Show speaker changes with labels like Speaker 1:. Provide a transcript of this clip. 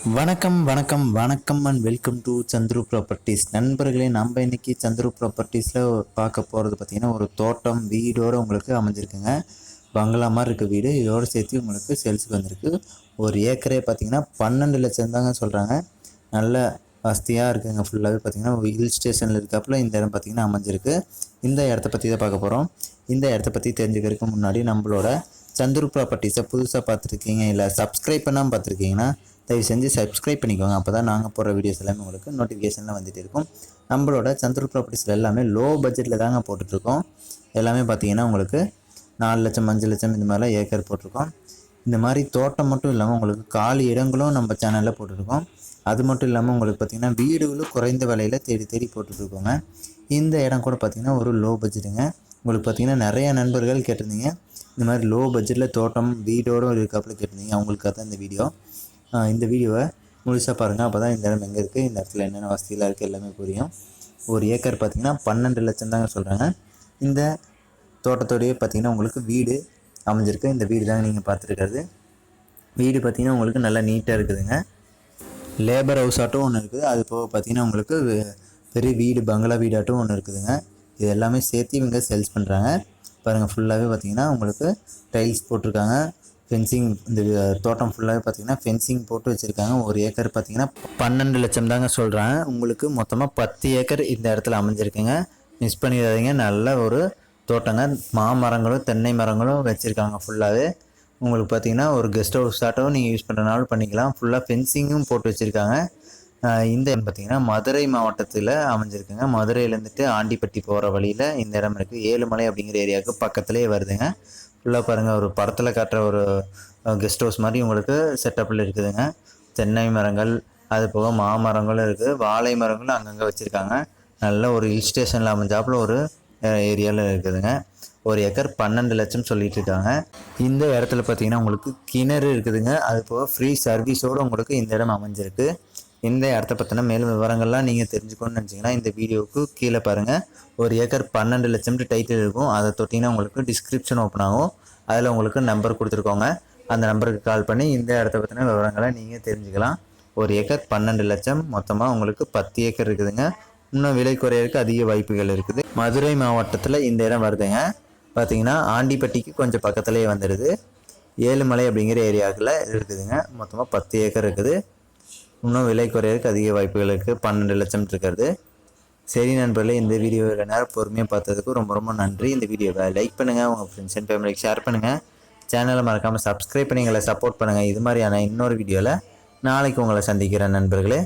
Speaker 1: வணக்கம் வணக்கம் வணக்கம் and welcome to Chandru properties நண்பர்களே நம்ம இன்னைக்கு சந்துரு ப்ராப்பர்ட்டிஸில் பார்க்க போகிறது பார்த்திங்கன்னா ஒரு தோட்டம் வீடோடு உங்களுக்கு அமைஞ்சிருக்குங்க. பங்களா மாதிரி இருக்க வீடு. இதோடு சேர்த்து உங்களுக்கு சேல்ஸுக்கு வந்திருக்கு. ஒரு ஏக்கரே பார்த்திங்கன்னா பன்னெண்டு லட்சம் தாங்க சொல்கிறாங்க நல்ல வசதியாக இருக்குங்க. ஃபுல்லாகவே பார்த்திங்கன்னா ஹில் ஸ்டேஷனில் இருக்காப்புல இந்த இடம் பார்த்திங்கன்னா அமைஞ்சிருக்கு. இந்த இடத்த பற்றி தான் பார்க்க போகிறோம் இந்த இடத்த பற்றி தெரிஞ்சுக்கிறதுக்கு முன்னாடி நம்மளோட சந்துரு ப்ராப்பர்ட்டிஸை புதுசாக பார்த்துருக்கீங்க இல்லை சப்ஸ்கிரைப் பண்ணாமல் பார்த்துருக்கீங்கன்னா தயவு செஞ்சு சப்ஸ்கிரைப் பண்ணிக்கோங்க. அப்போ தான் நாங்கள் போடுற வீடியோஸ் எல்லாமே உங்களுக்கு நோட்டிஃபிகேஷனில் வந்துட்டு இருக்கும். நம்மளோட சந்தூர் ப்ராப்பர்ட்டிஸில் எல்லாமே லோ பட்ஜெட்டில் தாங்க போட்டுட்ருக்கோம். எல்லாமே பார்த்தீங்கன்னா உங்களுக்கு நாலு லட்சம் அஞ்சு லட்சம் இந்த மாதிரிலாம் ஏக்கர் போட்டிருக்கோம். இந்த மாதிரி தோட்டம் மட்டும் இல்லாமல் உங்களுக்கு காலி இடங்களும் நம்ம சேனலில் போட்டுருக்கோம் அது மட்டும் இல்லாமல் உங்களுக்கு பார்த்திங்கன்னா வீடுகளும் குறைந்த விலையில் தேடி தேடி போட்டுட்ருக்கோங்க. இந்த இடம் கூட பார்த்திங்கன்னா ஒரு லோ பட்ஜெட்டுங்க உங்களுக்கு பார்த்திங்கன்னா நிறைய நண்பர்கள் கேட்டிருந்தீங்க. இந்த மாதிரி லோ பட்ஜெட்டில் தோட்டம் வீடோடு இருக்காப்புல கேட்டிருந்தீங்க. அவங்களுக்காக தான் இந்த வீடியோ இந்த வீடியோவை முழுசாக பாருங்கள் அப்போ தான் இந்த இடம் எங்கே இருக்குது இந்த இடத்துல என்னென்ன வசதியெலாம் இருக்குது எல்லாமே புரியும். ஒரு ஏக்கர் பார்த்திங்கன்னா பன்னெண்டு லட்சம் தாங்க சொல்கிறாங்க இந்த தோட்டத்தோடயே பார்த்திங்கன்னா உங்களுக்கு வீடு அமைஞ்சிருக்கு. இந்த வீடு தாங்க நீங்கள் பார்த்துருக்கிறது. வீடு பார்த்திங்கன்னா உங்களுக்கு நல்லா நீட்டாக இருக்குதுங்க. லேபர் ஹவுஸ் ஆட்டும் ஒன்று இருக்குது. அது போக பார்த்திங்கன்னா உங்களுக்கு பெரிய வீடு பங்களா வீடாட்டும் ஒன்று இருக்குதுங்க. இது எல்லாமே சேர்த்து இவங்க சேல்ஸ் பண்ணுறாங்க பாருங்கள் ஃபுல்லாகவே பார்த்தீங்கன்னா உங்களுக்கு டைல்ஸ் போட்டிருக்காங்க. ஃபென்சிங் இந்த தோட்டம் ஃபுல்லாகவே பார்த்தீங்கன்னா ஃபென்சிங் போட்டு வச்சுருக்காங்க. ஒரு ஏக்கர் பார்த்தீங்கன்னா பன்னெண்டு லட்சம் தாங்க சொல்கிறாங்க உங்களுக்கு மொத்தமாக பத்து ஏக்கர் இந்த இடத்துல அமைஞ்சிருக்குங்க. மிஸ் பண்ணிடாதீங்க. நல்ல ஒரு தோட்டங்க. மாமரங்களும் தென்னை மரங்களும் வச்சுருக்காங்க ஃபுல்லாகவே உங்களுக்கு பார்த்தீங்கன்னா ஒரு கெஸ்ட் ஹவுஸ் ஆட்டவும் நீங்கள் யூஸ் பண்ணுறனாலும் பண்ணிக்கலாம். ஃபுல்லாக ஃபென்சிங்கும் போட்டு வச்சுருக்காங்க. இந்த இடம் பார்த்தீங்கன்னா மதுரை மாவட்டத்தில் அமைஞ்சிருக்குங்க. மதுரையிலேருந்துட்டு ஆண்டிப்பட்டி போகிற வழியில் இந்த இடம் இருக்குது ஏழுமலை அப்படிங்கிற ஏரியாவுக்கு பக்கத்துலேயே வருதுங்க. ஃபுல்லாக பாருங்கள் ஒரு படத்தில் காட்டுற ஒரு கெஸ்ட் ஹவுஸ் மாதிரி உங்களுக்கு செட்டப்பில் இருக்குதுங்க. தென்னை மரங்கள் அது போக மாமரங்களும் இருக்குது வாழை மரங்களும் அங்கங்கே வச்சுருக்காங்க. நல்ல ஒரு ஹில் ஸ்டேஷனில் அமைஞ்சாப்புல ஒரு ஏரியாவில் இருக்குதுங்க. ஒரு ஏக்கர் பன்னெண்டு லட்சம் சொல்லிட்டு இருக்காங்க. இந்த இடத்துல பார்த்தீங்கன்னா உங்களுக்கு கிணறு இருக்குதுங்க. அது போக ஃப்ரீ சர்வீஸோடு உங்களுக்கு இந்த இடம் அமைஞ்சிருக்கு. இந்த இடத்த பற்றின மேலும் விவரங்கள்லாம் நீங்கள் தெரிஞ்சுக்கணும்னு நினச்சிங்கன்னா இந்த வீடியோவுக்கு கீழே பாருங்கள் ஒரு ஏக்கர் பன்னெண்டு லட்சம்ட்டு டைட்டில் இருக்கும். அதை தொட்டிங்கன்னா உங்களுக்கு டிஸ்கிரிப்ஷன் ஓப்பன் ஆகும். அதில் உங்களுக்கு நம்பர் கொடுத்துருக்கோங்க. அந்த நம்பருக்கு கால் பண்ணி இந்த இடத்த பற்றின விவரங்களை நீங்கள் தெரிஞ்சுக்கலாம். ஒரு ஏக்கர் பன்னெண்டு லட்சம். மொத்தமாக உங்களுக்கு பத்து ஏக்கர் இருக்குதுங்க. இன்னும் விலை குறையிறதுக்கு அதிக வாய்ப்புகள் இருக்குது. மதுரை மாவட்டத்தில் இந்த இடம் வருதுங்க. பார்த்தீங்கன்னா ஆண்டிப்பட்டிக்கு கொஞ்சம் பக்கத்துலேயே வந்துடுது. ஏழுமலை அப்படிங்கிற ஏரியாவுக்குள்ள இருக்குதுங்க. மொத்தமாக பத்து ஏக்கர் இருக்குது. இன்னும் விலை குறையறதுக்கு அதிக வாய்ப்புகள் இருக்குது பன்னெண்டு லட்சம் இருக்கிறது சரி நண்பர்களே இந்த வீடியோ நேரம் பொறுமையாக பார்த்ததுக்கு ரொம்ப ரொம்ப நன்றி. இந்த வீடியோவை லைக் பண்ணுங்கள் உங்கள் ஃப்ரெண்ட்ஸ் அண்ட் ஃபேமிலிக்கு ஷேர் பண்ணுங்கள் சேனலை மறக்காமல் சப்ஸ்கிரைப் பண்ணி எங்களை சப்போர்ட் பண்ணுங்கள் இது மாதிரியான இன்னொரு வீடியோவில் நாளைக்கு உங்களை சந்திக்கிறேன் நண்பர்களே.